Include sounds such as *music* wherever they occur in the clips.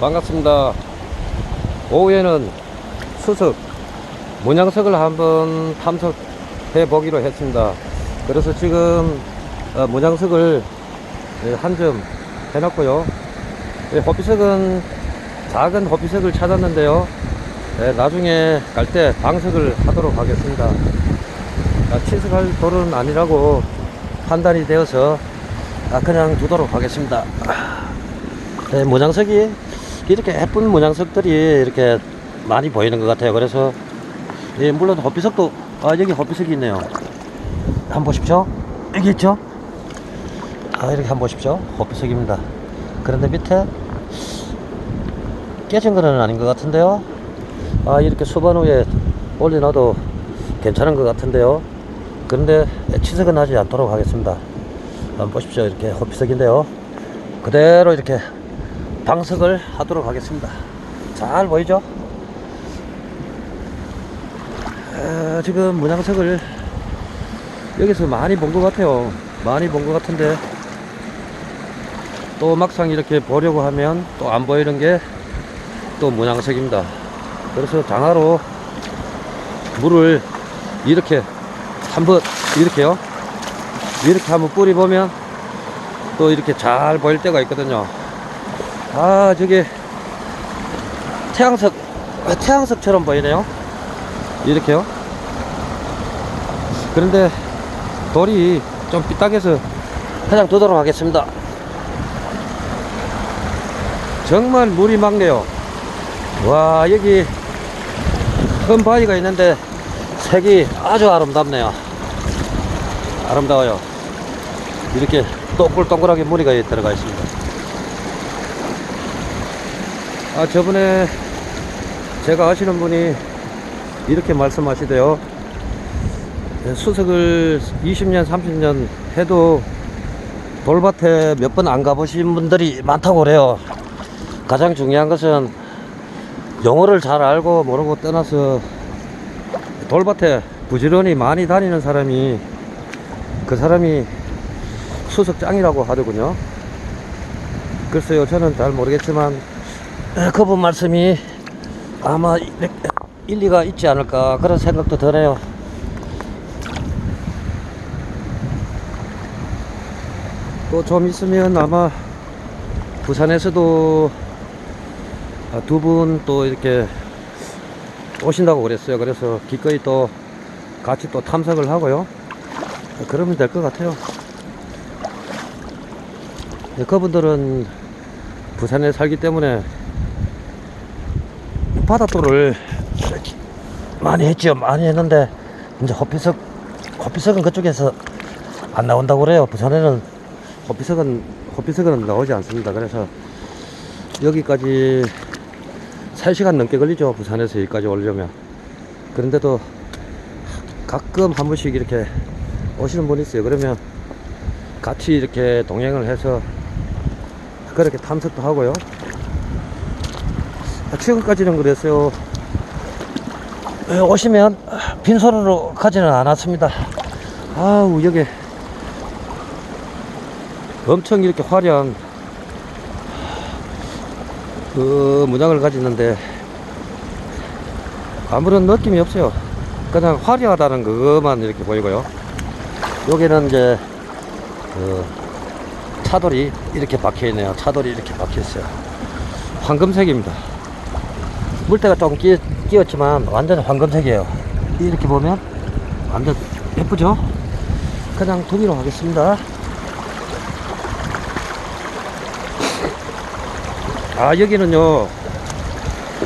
반갑습니다. 오후에는 수석, 문양석을 한번 탐색해 보기로 했습니다. 그래서 지금 어, 문양석을 한 점 해놨고요. 예, 호피석은 작은 호피석을 찾았는데요. 예, 나중에 갈 때 방석을 하도록 하겠습니다. 아, 친석할 돌은 아니라고 판단이 되어서 아, 그냥 두도록 하겠습니다. 네, 문양석이 이렇게 예쁜 문양석들이 이렇게 많이 보이는 것 같아요. 그래서 예, 물론 호피석도 아 여기 호피석이 있네요. 한번 보십시오. 여기 있죠? 아 이렇게 한번 보십시오. 호피석입니다. 그런데 밑에 깨진 거는 아닌 것 같은데요. 아 이렇게 수반 위에 올려놔도 괜찮은 것 같은데요. 그런데 치석은 하지 않도록 하겠습니다. 한번 보십시오. 이렇게 호피석인데요. 그대로 이렇게 방석을 하도록 하겠습니다. 잘 보이죠? 에, 지금 문양석을 여기서 많이 본 것 같아요. 많이 본 것 같은데 또 막상 이렇게 보려고 하면 또 안 보이는 게 또 문양석입니다. 그래서 장화로 물을 이렇게 한번 이렇게요. 이렇게 한번 뿌리 보면 또 이렇게 잘 보일 때가 있거든요. 아 저게 태양석 태양석처럼 보이네요? 이렇게요? 그런데 돌이 좀 삐딱해서 그냥 두도록 하겠습니다. 정말 물이 맑네요. 와 여기 큰 바위가 있는데 색이 아주 아름답네요. 아름다워요. 이렇게 동글동글하게 무늬가 들어가 있습니다 아, 저번에 제가 아시는 분이 이렇게 말씀하시대요. 예, 수석을 20년, 30년 해도 돌밭에 몇 번 안 가보신 분들이 많다고 그래요. 가장 중요한 것은 용어를 잘 알고 모르고 떠나서 돌밭에 부지런히 많이 다니는 사람이 그 사람이 수석장이라고 하더군요. 글쎄요, 저는 잘 모르겠지만 에, 그분 말씀이 아마 일- 일리가 있지 않을까 그런 생각도 드네요. 또 좀 있으면 아마 부산에서도 아, 두분 또 이렇게 오신다고 그랬어요. 그래서 기꺼이 또 같이 또 탐색을 하고요. 그러면 될 것 같아요. 네, 그분들은 부산에 살기 때문에 바닷도를 많이 했죠. 많이 했는데 이제 호피석 호피석은 그쪽에서 안 나온다고 그래요. 부산에는 호피석은 호피석은 나오지 않습니다. 그래서 여기까지 3시간 넘게 걸리죠. 부산에서 여기까지 오려면. 그런데도 가끔 한 번씩 이렇게 오시는 분이 있어요. 그러면 같이 이렇게 동행을 해서 그렇게 탐색도 하고요. 아, 최근까지는 그랬어요. 에, 오시면 빈손으로 가지는 않았습니다. 아우, 여기 엄청 이렇게 화려한 그 문양을 가지는데 아무런 느낌이 없어요. 그냥 화려하다는 그것만 이렇게 보이고요. 여기는 이제 그 차돌이 이렇게 박혀 있네요. 차돌이 이렇게 박혀 있어요. 황금색입니다. 물때가 좀 끼, 끼었지만 완전 황금색이에요. 이렇게 보면 완전 예쁘죠? 그냥 두기로 하겠습니다. 아, 여기는요,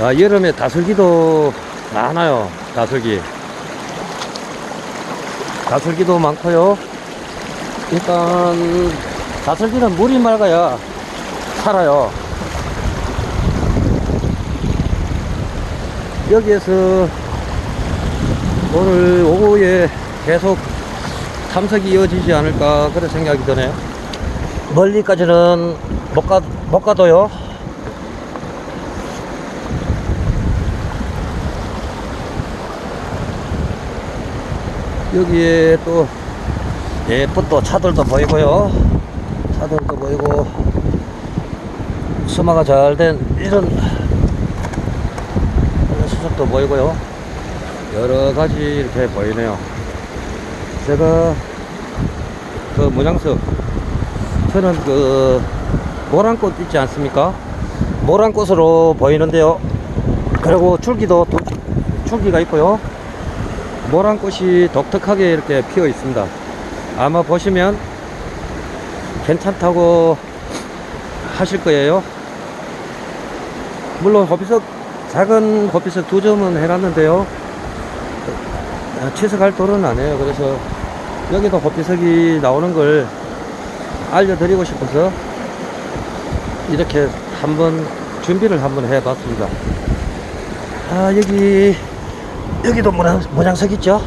아, 여름에 다슬기도 많아요. 다슬기. 다슬기도 많고요. 일단, 다슬기는 물이 맑아야 살아요. 여기에서 오늘 오후에 계속 탐색이 이어지지 않을까 그런 생각이 드네요. 멀리까지는 못, 가, 못 가도요. 여기에 또 예쁜 또 차들도 보이고요. 차들도 보이고 수마가 잘 된 이런 수석도 보이고요. 여러 가지 이렇게 보이네요. 제가 그 문양석 저는 그 모란꽃 있지 않습니까? 모란꽃으로 보이는데요. 그리고 줄기도 도- 줄기가 있고요. 모란꽃이 독특하게 이렇게 피어 있습니다. 아마 보시면 괜찮다고 하실 거예요. 물론 호피석 작은 호피석 두 점은 해놨는데요. 어, 치석할 돌은 안 해요. 그래서 여기도 호피석이 나오는 걸 알려드리고 싶어서 이렇게 한번 준비를 한번 해봤습니다. 아 여기 여기도 모양, 모양석 있죠?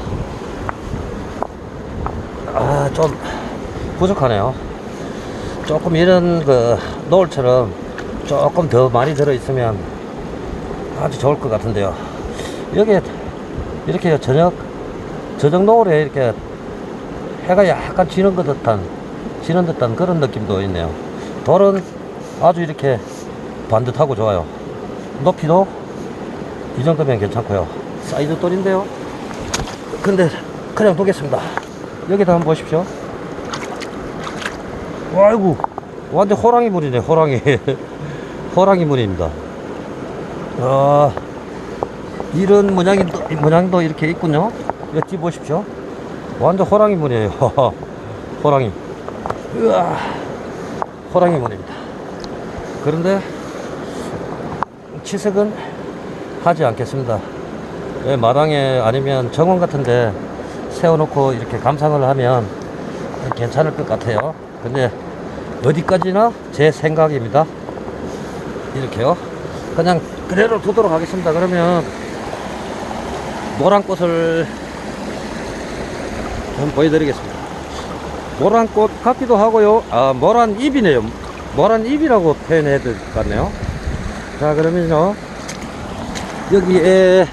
아 좀 부족하네요. 조금 이런 그 노을처럼 조금 더 많이 들어 있으면 아주 좋을 것 같은데요. 여기에 이렇게 저녁 저녁 노을에 이렇게 해가 약간 지는 것 듯한 지는 듯한 그런 느낌도 있네요. 돌은 아주 이렇게 반듯하고 좋아요. 높이도 이 정도면 괜찮고요. 사이즈 돌인데요. 근데 그냥 두겠습니다. 여기다 한번 보십시오. 아이고 완전 호랑이 물이네 호랑이 *laughs* 호랑이 물입니다. 아 이런 모양이 모양도 이렇게 있군요. 여기 보십시오. 완전 호랑이 물이에요. *laughs* 호랑이. 으아 호랑이 물입니다. 그런데 치석은 하지 않겠습니다. 왜 마당에 아니면 정원 같은데 세워놓고 이렇게 감상을 하면 괜찮을 것 같아요. 근데 어디까지나 제 생각입니다. 이렇게요. 그냥 그대로 두도록 하겠습니다. 그러면 노란 꽃을 좀 보여드리겠습니다. 노란 꽃 같기도 하고요. 아, 노란 잎이네요. 노란 잎이라고 표현해야 될 것 같네요. 자, 그러면요. 여기에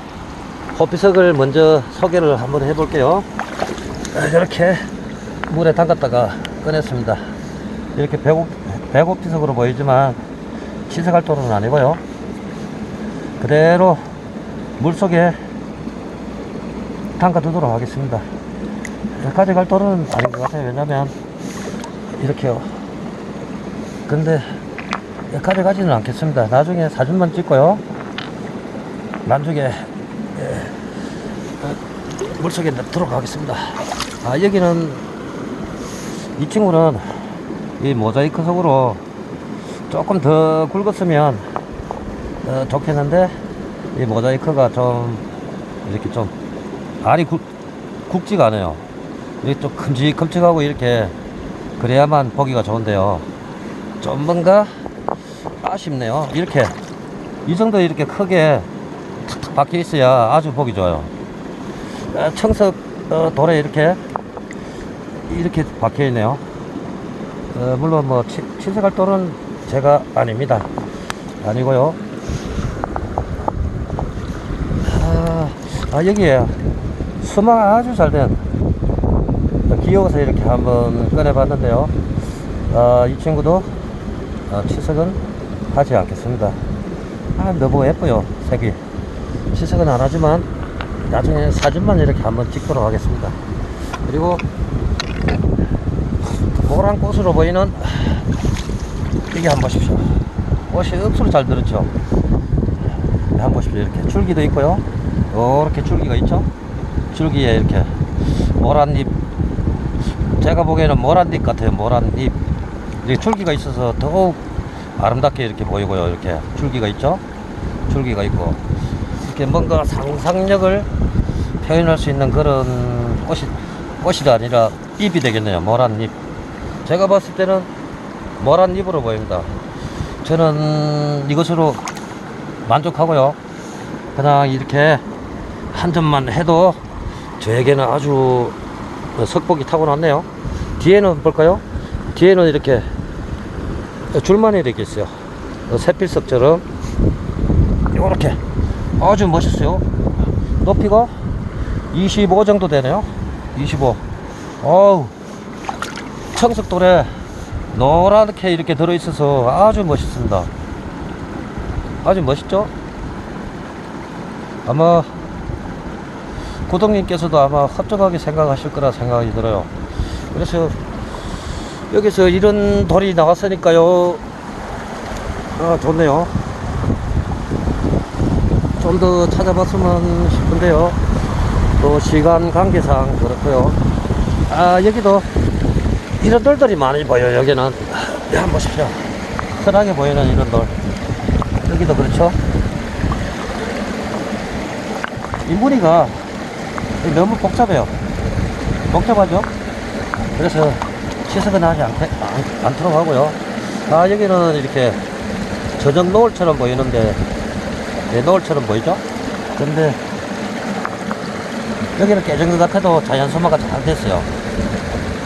호피석을 먼저 소개를 한번 해볼게요. 아, 이렇게 물에 담갔다가 꺼냈습니다. 이렇게 배고, 배고피석으로 보이지만 시색할 돌은 아니고요. 그대로 물 속에 담가 두도록 하겠습니다. 가져갈 돌은 아닌 것 같아요. 왜냐면 이렇게요. 근데 가져가지는 않겠습니다. 나중에 사진만 찍고요. 나중에 예, 어, 물속에 넣도록 하겠습니다. 아 여기는 이 친구는 이 모자이크 속으로 조금 더 굵었으면 어, 좋겠는데 이 모자이크가 좀 이렇게 좀 알이 굵, 굵지가 않아요. 이게 좀 큼직큼직하고 이렇게 그래야만 보기가 좋은데요. 좀 뭔가 아쉽네요. 이렇게 이 정도 이렇게 크게 탁탁 박혀 있어야 아주 보기 좋아요. 아, 청석 어, 돌에 이렇게 이렇게 박혀 있네요. 어, 물론 뭐 치, 친색할 돌은 제가 아닙니다. 아니고요. 아, 아 여기에 수마가 아주 잘된 귀여워서 이렇게 한번 꺼내봤는데요. 아, 이 친구도 어, 치석은 하지 않겠습니다. 아, 너무 예뻐요, 색이. 치석은 안 하지만 나중에 사진만 이렇게 한번 찍도록 하겠습니다. 그리고 노란 꽃으로 보이는 이게 한번 보십시오. 꽃이 억수로 잘 들었죠. 네, 한번 보십시오. 이렇게 줄기도 있고요. 이렇게 줄기가 있죠. 줄기에 이렇게 모란 잎. 제가 보기에는 모란 잎 같아요. 모란 잎. 이게 줄기가 있어서 더욱 아름답게 이렇게 보이고요. 이렇게 줄기가 있죠. 줄기가 있고 이렇게 뭔가 상상력을 표현할 수 있는 그런 꽃이 꽃이 아니라 잎이 되겠네요. 모란 잎. 제가 봤을 때는 모란 잎으로 보입니다. 저는 이것으로 만족하고요. 그냥 이렇게 한 점만 해도 저에게는 아주 석복이 타고났네요. 뒤에는 볼까요? 뒤에는 이렇게 줄만 이렇게 있어요. 새필석처럼 이렇게 아주 멋있어요. 높이가 25 정도 되네요. 25. 어우, 청석돌에 노랗게 이렇게 들어있어서 아주 멋있습니다. 아주 멋있죠? 아마 구독님께서도 아마 흡족하게 생각하실 거라 생각이 들어요. 그래서 여기서 이런 돌이 나왔으니까요. 아, 좋네요. 좀 더 찾아봤으면 싶은데요. 또 시간 관계상 그렇고요. 아, 여기도 이런 돌들이 많이 보여요. 여기는. 야, 한번 보십시오. 흔하게 보이는 이런 돌. 여기도 그렇죠. 이 무늬가 너무 복잡해요. 복잡하죠? 그래서 시석은 하지 않, 않, 않도록 하고요. 아, 여기는 이렇게 저녁 노을처럼 보이는데, 네, 노을처럼 보이죠? 근데, 여기는 깨진 것 같아도 자연 소마가 잘 됐어요.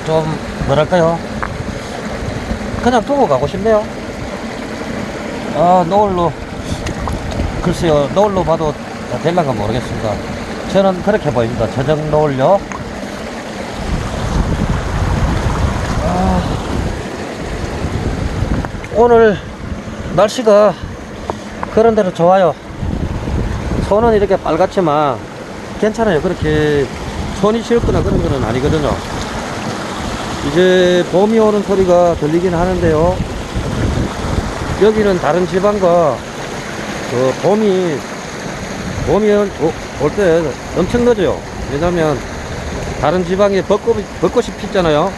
좀, 뭐랄까요? 그냥 두고 가고 싶네요. 아, 노을로, 글쎄요, 노을로 봐도 될란가 모르겠습니다. 저는 그렇게 보입니다. 저녁 노을요. 아, 오늘 날씨가 그런 대로 좋아요. 손은 이렇게 빨갛지만 괜찮아요. 그렇게 손이 시렵거나 그런 거는 아니거든요. 이제 봄이 오는 소리가 들리긴 하는데요. 여기는 다른 지방과 그 봄이 봄이 올 때 엄청 늦어요. 왜냐면 다른 지방에 벚꽃이, 벚꽃이 피잖아요.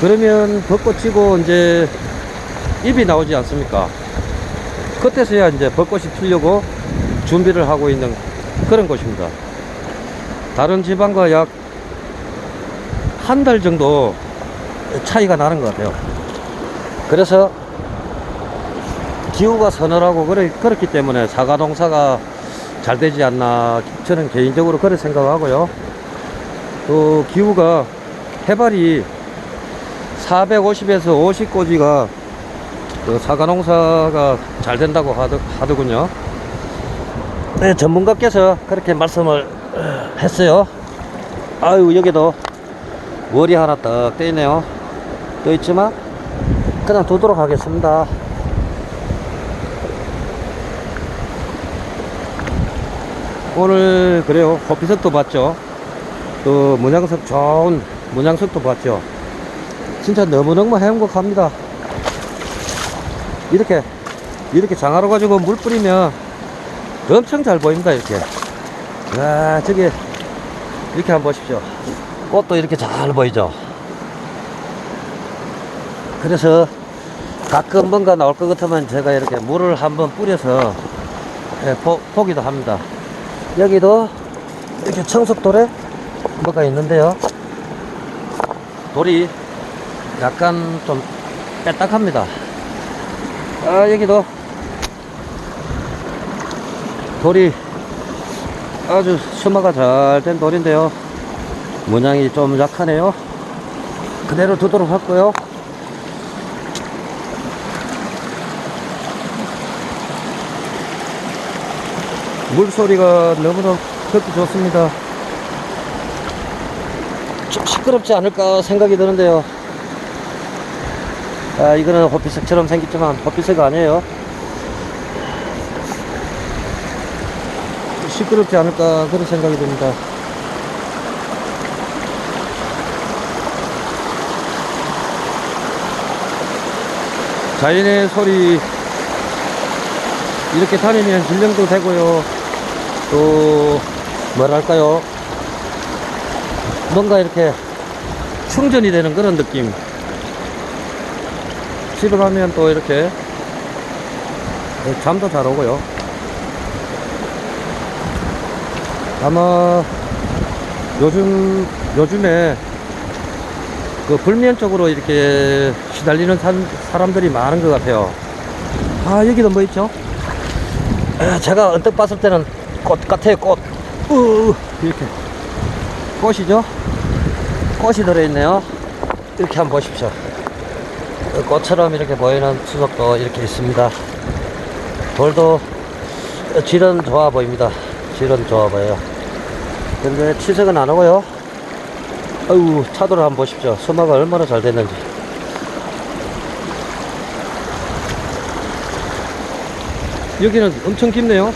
그러면 벚꽃 지고 이제 잎이 나오지 않습니까? 그때서야 이제 벚꽃이 피려고 준비를 하고 있는 그런 곳입니다. 다른 지방과 약 한 달 정도 차이가 나는 것 같아요. 그래서 기후가 서늘하고 그렇기 때문에 사과 농사가 잘 되지 않나 저는 개인적으로 그렇게 생각하고요. 또 기후가 해발이 450에서 50고지가 그 사과 농사가 잘 된다고 하더, 하더 군요. 네, 전문가께서 그렇게 말씀을 어, 했어요. 아유, 여기도 머리 하나 떡떠 있네요. 떠 있지만, 그냥 두도록 하겠습니다. 오늘 그래요. 커피석도 봤죠. 또 문양석 좋은 문양석도 봤죠. 진짜 너무너무 행복합니다. 이렇게 이렇게 장화로 가지고 물 뿌리면 엄청 잘 보입니다. 이렇게. 아 저기 이렇게 한번 보십시오. 꽃도 이렇게 잘 보이죠. 그래서 가끔 뭔가 나올 것 같으면 제가 이렇게 물을 한번 뿌려서 예, 보, 보기도 합니다. 여기도 이렇게 청석돌에 뭐가 있는데요. 돌이 약간 좀 빼딱합니다. 아, 여기도 돌이 아주 수마가 잘 된 돌인데요. 문양이 좀 약하네요. 그대로 두도록 할고요. 물소리가 너무나 듣기 좋습니다. 좀 시끄럽지 않을까 생각이 드는데요. 아, 이거는 호피색처럼 생겼지만 호피색 아니에요. 시끄럽지 않을까 그런 생각이 듭니다. 자연의 소리 이렇게 다니면 진령도 되고요. 또 뭐랄까요? 뭔가 이렇게 충전이 되는 그런 느낌. 집에 가면 또 이렇게 잠도 잘 오고요. 아마 요즘 요즘에 그 불면 쪽으로 이렇게 시달리는 사, 사람들이 많은 것 같아요. 아 여기도 뭐 있죠? 에, 제가 언뜻 봤을 때는 꽃 같아요 꽃. 우, 이렇게. 꽃이죠? 꽃이 들어있네요. 이렇게 한번 보십시오. 그 꽃처럼 이렇게 보이는 수석도 이렇게 있습니다. 돌도 질은 좋아 보입니다. 질은 좋아 보여요. 근데 치색은 안 오고요. 아유 차도를 한번 보십시오. 수마가 얼마나 잘 됐는지. 여기는 엄청 깊네요.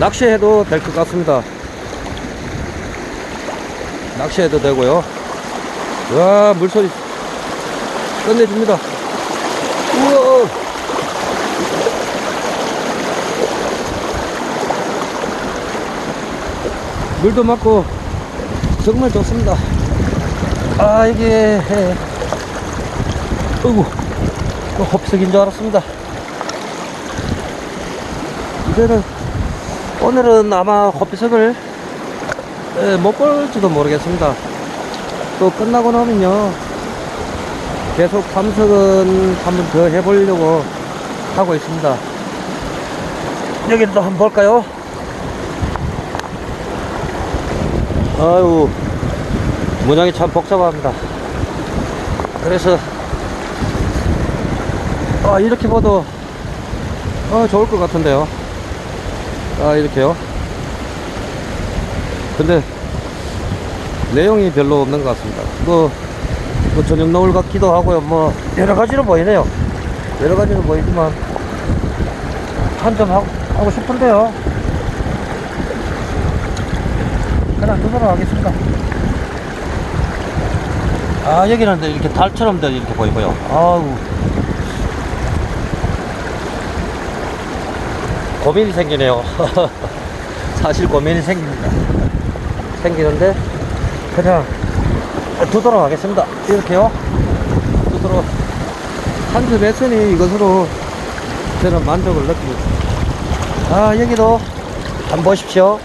낚시해도 될 것 같습니다. 낚시해도 되고요. 와, 물소리 끝내줍니다. 우와! 물도 맑고 정말 좋습니다. 아, 이게, 어이구, 또 홉석인 줄 알았습니다. 이제는, 오늘은 아마 예, 못 볼지도 모르겠습니다. 또 끝나고 나면요, 계속 탐석은 한번 더 해보려고 하고 있습니다. 여기도 한번 볼까요? 아유, 문양이 참 복잡합니다. 그래서, 아, 이렇게 봐도, 아, 좋을 것 같은데요. 아, 이렇게요. 근데, 내용이 별로 없는 것 같습니다. 뭐, 뭐 저녁 노을 같기도 하고요. 뭐, 여러 가지로 보이네요. 여러 가지로 보이지만, 한 점 하고, 하고 싶은데요. 그냥 두도록 하겠습니다. 아, 여기는 이렇게 달처럼 돼 이렇게 보이고요. 아우. 고민이 생기네요. *laughs* 사실 고민이 생깁니다. 생기는데, 그냥 두도록 하겠습니다. 이렇게요. 두도록. 한점 했으니 이것으로 저는 만족을 느낍니다. 아, 여기도 한번 보십시오.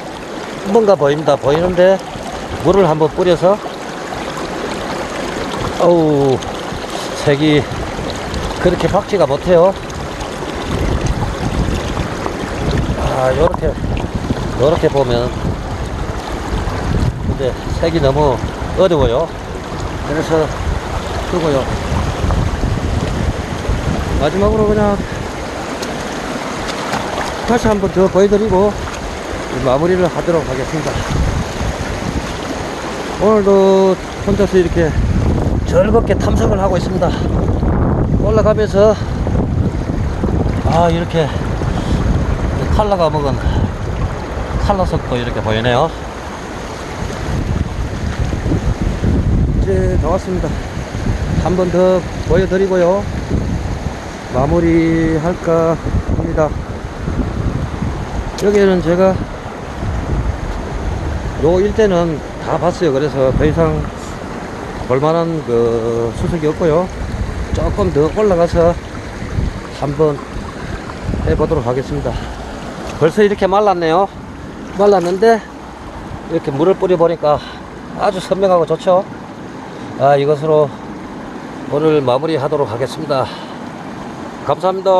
뭔가 보입니다. 보이는데 물을 한번 뿌려서 어우 색이 그렇게 밝지가 못해요. 아 요렇게 요렇게 보면 근데 색이 너무 어두워요. 그래서 끄고요. 마지막으로 그냥 다시 한번 더 보여드리고 마무리를 하도록 하겠습니다. 오늘도 혼자서 이렇게 즐겁게 탐색을 하고 있습니다. 올라가면서 아 이렇게 칼라가 먹은 칼라석도 이렇게 보이네요. 이제 다 왔습니다. 한 번 더 보여드리고요. 마무리 할까 합니다. 여기는 제가 요 일대는 다 봤어요. 그래서 더 이상 볼만한 그 수석이 없고요. 조금 더 올라가서 한번 해보도록 하겠습니다. 벌써 이렇게 말랐네요. 말랐는데 이렇게 물을 뿌려 보니까 아주 선명하고 좋죠. 아 이것으로 오늘 마무리 하도록 하겠습니다. 감사합니다.